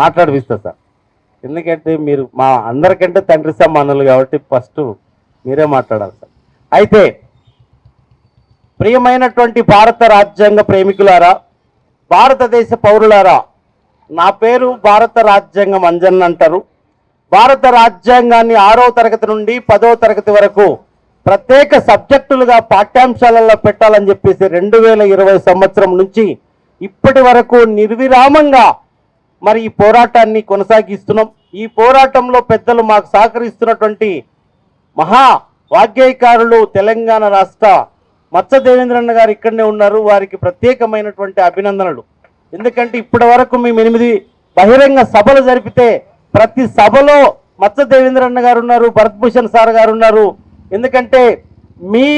మాట్లాడిపిస్తా sir. ఎందుకంటే మీరు మా అందరికంటే తండ్రి సమానులు కాబట్టి ఫస్ట్ మీరే మాట్లాడాలి సార్. అయితే ప్రియమైనటువంటి భారత రాజ్యాంగ ప్రేమికులారా భారతదేశ పౌరులారా నా పేరు భారత రాజ్యాంగం అంజన్ అంటారు. భారత రాజ్యాంగాన్ని ఆరో తరగతి నుండి పదో తరగతి వరకు ప్రత్యేక సబ్జెక్టులుగా పాఠ్యాంశాలలో పెట్టాలని చెప్పేసి రెండు వేల ఇరవై సంవత్సరం నుంచి ఇప్పటి వరకు నిర్విరామంగా మరి ఈ పోరాటాన్ని కొనసాగిస్తున్నాం. ఈ పోరాటంలో పెద్దలు మాకు సహకరిస్తున్నటువంటి మహా వాగ్గేయకారులు తెలంగాణ రాష్ట్ర మత్స దేవేంద్రన్న గారు ఇక్కడనే ఉన్నారు. వారికి ప్రత్యేకమైనటువంటి అభినందనలు. ఎందుకంటే ఇప్పటి వరకు మేము ఎనిమిది బహిరంగ సభలు జరిపితే ప్రతి సభలో మత్స దేవేంద్రన్న గారు ఉన్నారు భరత్భూషణ్ సార్ గారు ఉన్నారు. ఎందుకంటే మీ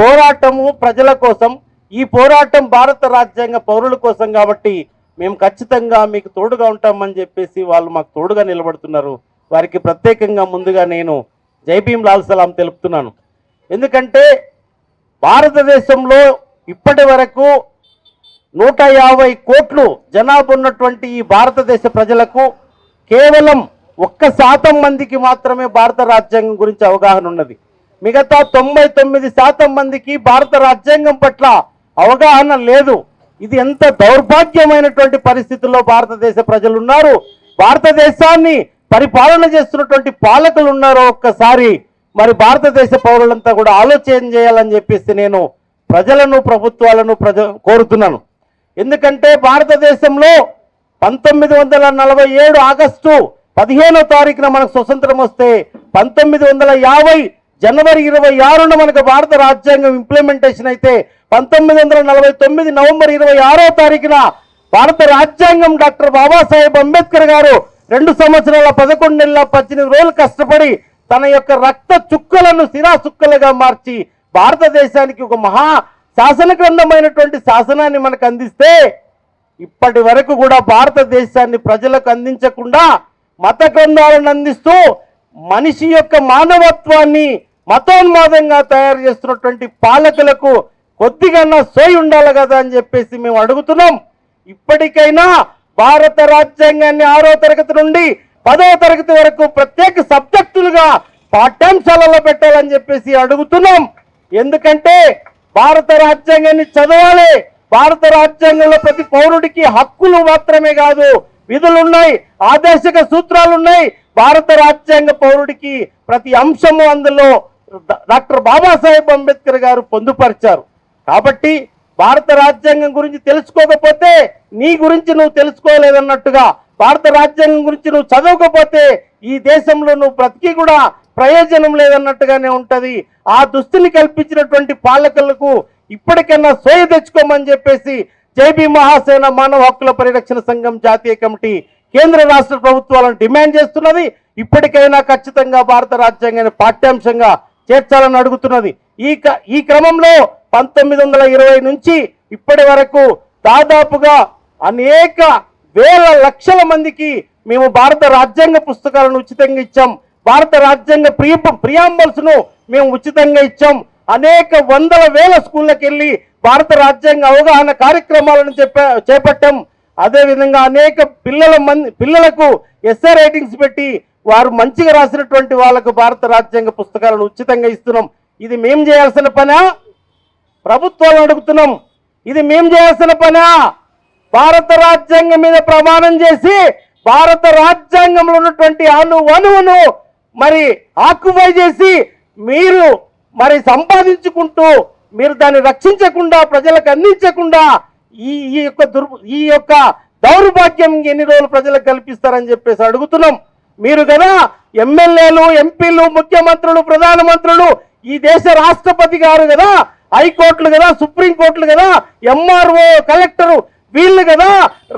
పోరాటము ప్రజల కోసం ఈ పోరాటం భారత రాజ్యాంగ పౌరుల కోసం కాబట్టి మేము ఖచ్చితంగా మీకు తోడుగా ఉంటామని చెప్పేసి వాళ్ళు మాకు తోడుగా నిలబడుతున్నారు. వారికి ప్రత్యేకంగా ముందుగా నేను జైభీం లాల్ సలాం తెలుపుతున్నాను. ఎందుకంటే భారతదేశంలో ఇప్పటి వరకు నూట యాభై కోట్లు జనాభా ఉన్నటువంటి ఈ భారతదేశ ప్రజలకు కేవలం ఒక్క శాతం మందికి మాత్రమే భారత రాజ్యాంగం గురించి అవగాహన ఉన్నది. మిగతా తొంభై తొమ్మిది శాతం మందికి భారత రాజ్యాంగం పట్ల అవగాహన లేదు. ఇది ఎంత దౌర్భాగ్యమైనటువంటి పరిస్థితుల్లో భారతదేశ ప్రజలు ఉన్నారు భారతదేశాన్ని పరిపాలన చేస్తున్నటువంటి పాలకులు ఉన్నారో ఒక్కసారి మరి భారతదేశ పౌరులంతా కూడా ఆలోచన చేయాలని చెప్పేసి నేను ప్రజలను ప్రభుత్వాలను ప్రజ కోరుతున్నాను. ఎందుకంటే భారతదేశంలో పంతొమ్మిది వందల నలభై ఏడు ఆగస్టు పదిహేనో తారీఖున మనకు స్వతంత్రం వస్తే పంతొమ్మిది వందల యాభై జనవరి ఇరవై ఆరున మనకు భారత రాజ్యాంగం ఇంప్లిమెంటేషన్ అయితే పంతొమ్మిది వందల నలభై తొమ్మిది నవంబర్ ఇరవై ఆరో తారీఖున భారత రాజ్యాంగం డాక్టర్ బాబాసాహెబ్ అంబేద్కర్ గారు రెండు సంవత్సరాల పదకొండు నెలల పద్దెనిమిది రోజులు కష్టపడి తన యొక్క రక్త చుక్కలను సిరా చుక్కలుగా మార్చి భారతదేశానికి ఒక మహా శాసన గ్రంథమైనటువంటి శాసనాన్ని మనకు అందిస్తే ఇప్పటి వరకు కూడా భారతదేశాన్ని ప్రజలకు అందించకుండా మత గ్రంథాలను అందిస్తూ మనిషి యొక్క మానవత్వాన్ని మతోన్మాదంగా తయారు చేస్తున్నటువంటి పాలకులకు కొద్దిగా సోయి ఉండాలి కదా అని చెప్పేసి మేము అడుగుతున్నాం. ఇప్పటికైనా భారత రాజ్యాంగాన్ని ఆరో తరగతి నుండి పదో తరగతి వరకు ప్రత్యేక సబ్జెక్టులుగా పాఠ్యాంశాలలో పెట్టాలని చెప్పేసి అడుగుతున్నాం. ఎందుకంటే భారత రాజ్యాంగాన్ని చదవాలి. భారత రాజ్యాంగంలో ప్రతి పౌరుడికి హక్కులు మాత్రమే కాదు విధులు ఉన్నాయి ఆదేశక సూత్రాలు ఉన్నాయి భారత రాజ్యాంగ పౌరుడికి ప్రతి అంశము అందులో డాక్టర్ బాబాసాహెబ్ అంబేద్కర్ గారు పొందుపరిచారు. కాబట్టి భారత రాజ్యాంగం గురించి తెలుసుకోకపోతే నీ గురించి నువ్వు తెలుసుకోలేదన్నట్టుగా భారత రాజ్యాంగం గురించి నువ్వు చదవకపోతే ఈ దేశంలో నువ్వు బ్రతికి కూడా ప్రయోజనం లేదన్నట్టుగానే ఉంటుంది. ఆ దుస్తుని కల్పించినటువంటి పాలకులకు ఇప్పటికైనా సోయ తెచ్చుకోమని చెప్పేసి జేబీ మహాసేన మానవ హక్కుల పరిరక్షణ సంఘం జాతీయ కమిటీ కేంద్ర రాష్ట్ర ప్రభుత్వాలను డిమాండ్ చేస్తున్నది. ఇప్పటికైనా ఖచ్చితంగా భారత రాజ్యాంగాన్ని పాఠ్యాంశంగా చేర్చాలని అడుగుతున్నది. ఈ ఈ క్రమంలో పంతొమ్మిది వందల ఇరవై నుంచి ఇప్పటి వరకు దాదాపుగా అనేక వేల లక్షల మందికి మేము భారత రాజ్యాంగ పుస్తకాలను ఉచితంగా ఇచ్చాం. భారత రాజ్యాంగ ప్రియ ప్రియాంబల్స్ను మేము ఉచితంగా ఇచ్చాం. అనేక వందల వేల స్కూళ్ళకి వెళ్ళి భారత రాజ్యాంగ అవగాహన కార్యక్రమాలను చెప్పా చేపట్టాం. అదేవిధంగా అనేక పిల్లల మంది పిల్లలకు ఎస్ఏ రైటింగ్స్ పెట్టి వారు మంచిగా రాసినటువంటి వాళ్ళకు భారత రాజ్యాంగ పుస్తకాలను ఉచితంగా ఇస్తున్నాం. ఇది మేం చేయాల్సిన పనా? ప్రభుత్వాలు అడుగుతున్నాం. ఇది మేం చేయాల్సిన పనా? భారత రాజ్యాంగం మీద ప్రమాణం చేసి భారత రాజ్యాంగంలో ఉన్నటువంటి అణు అణువును మరి ఆక్యుపై చేసి మీరు మరి సంపాదించుకుంటూ మీరు దాన్ని రక్షించకుండా ప్రజలకు అందించకుండా ఈ ఈ యొక్క దుర్ ఈ యొక్క దౌర్భాగ్యం ఎన్ని రోజులు ప్రజలకు కల్పిస్తారని చెప్పేసి అడుగుతున్నాం. మీరు కదా ఎమ్మెల్యేలు ఎంపీలు ముఖ్యమంత్రులు ప్రధానమంత్రులు ఈ దేశ రాష్ట్రపతి గారు కదా హైకోర్టులు కదా సుప్రీంకోర్టులు కదా ఎంఆర్ఓ కలెక్టరు వీళ్ళు కదా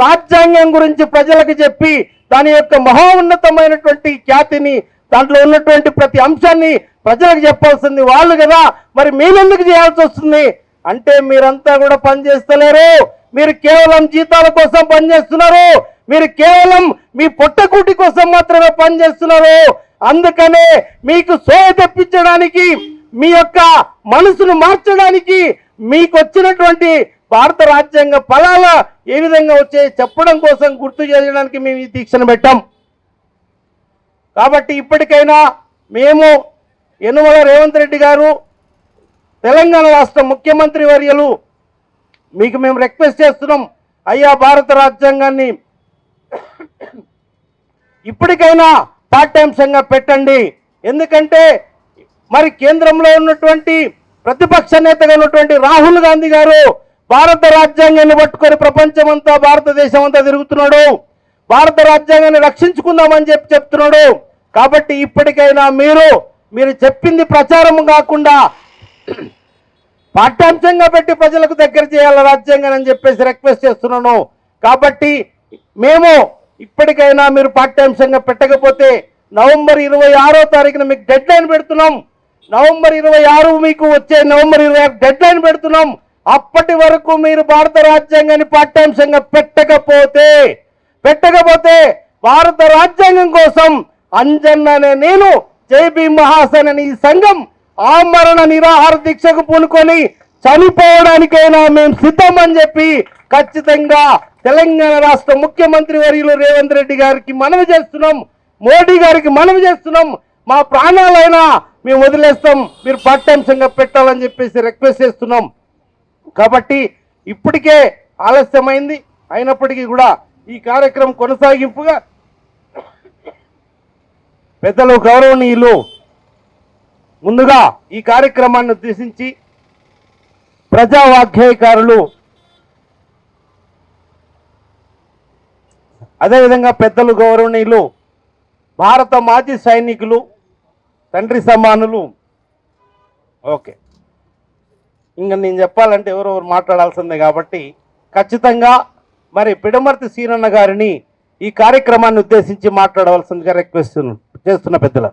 రాజ్యాంగం గురించి ప్రజలకు చెప్పి దాని యొక్క మహోన్నతమైనటువంటి ఖ్యాతిని దాంట్లో ఉన్నటువంటి ప్రతి అంశాన్ని ప్రజలకు చెప్పాల్సింది వాళ్ళు కదా. మరి మేమెందుకు చేయాల్సి వస్తుంది? అంటే మీరంతా కూడా పనిచేస్తలేరు మీరు కేవలం జీతాల కోసం పనిచేస్తున్నారు మీరు కేవలం మీ పొట్టకూటి కోసం మాత్రమే పనిచేస్తున్నారు. అందుకనే మీకు సోయ తెప్పించడానికి మీ యొక్క మనసును మార్చడానికి మీకు వచ్చినటువంటి భారత రాజ్యాంగ ఫలాల ఏ విధంగా వచ్చే చెప్పడం కోసం గుర్తు చేయడానికి మేము ఈ దీక్షను పెట్టాం. కాబట్టి ఇప్పటికైనా మేము యనుమల రేవంత్ రెడ్డి గారు తెలంగాణ రాష్ట్ర ముఖ్యమంత్రి వర్యలు మీకు మేము రిక్వెస్ట్ చేస్తున్నాం అయ్యా భారత రాజ్యాంగాన్ని ఇప్పటికైనా పాఠ్యాంశంగా పెట్టండి. ఎందుకంటే మరి కేంద్రంలో ఉన్నటువంటి ప్రతిపక్ష నేతగా ఉన్నటువంటి రాహుల్ గాంధీ గారు భారత రాజ్యాంగాన్ని పట్టుకొని ప్రపంచమంతా భారతదేశం అంతా తిరుగుతున్నాడు. భారత రాజ్యాంగాన్ని రక్షించుకుందామని చెప్పి చెప్తున్నాడు. కాబట్టి ఇప్పటికైనా మీరు మీరు చెప్పింది ప్రచారం కాకుండా పాఠ్యాంశంగా పెట్టి ప్రజలకు దగ్గర చేయాలి రాజ్యాంగం అని చెప్పేసి రిక్వెస్ట్ చేస్తున్నాను. కాబట్టి మేము ఇప్పటికైనా మీరు పాఠ్యాంశంగా పెట్టకపోతే నవంబర్ ఇరవై ఆరో తారీఖున మీకు డెడ్ లైన్ పెడుతున్నాం. నవంబర్ ఇరవై ఆరు మీకు వచ్చే నవంబర్ ఇరవై ఆరు డెడ్ లైన్ పెడుతున్నాం. అప్పటి వరకు మీరు భారత రాజ్యాంగాన్ని పాఠ్యాంశంగా పెట్టకపోతే పెట్టకపోతే భారత రాజ్యాంగం కోసం అంజన్ అనే నేను జైబీ మహాసన్ అనే ఈ సంఘం ఆమరణ నిరాహార దీక్షకు పూనుకొని చనిపోవడానికైనా మేము సిద్ధం అని చెప్పి ఖచ్చితంగా తెలంగాణ రాష్ట్ర ముఖ్యమంత్రి వర్యులు రేవంత్ రెడ్డి గారికి మనవి చేస్తున్నాం. మోడీ గారికి మనవి చేస్తున్నాం. మా ప్రాణాలైనా మేము వదిలేస్తాం. మీరు పాఠ్యాంశంగా పెట్టాలని చెప్పేసి రిక్వెస్ట్ చేస్తున్నాం. కాబట్టి ఇప్పటికే ఆలస్యమైంది. అయినప్పటికీ కూడా ఈ కార్యక్రమం కొనసాగింపుగా పెద్దలు గౌరవనీయులు ముందుగా ఈ కార్యక్రమాన్ని ఉద్దేశించి ప్రజా అదేవిధంగా పెద్దలు గౌరవనీయులు భారత మాజీ సైనికులు తండ్రి సమానులు. ఓకే. ఇంకా నేను చెప్పాలంటే ఎవరెవరు మాట్లాడాల్సిందే కాబట్టి ఖచ్చితంగా మరి పిడమర్తి సీనన్న గారిని ఈ కార్యక్రమాన్ని ఉద్దేశించి మాట్లాడవలసిందిగా రిక్వెస్ట్ చేస్తున్న పెద్దల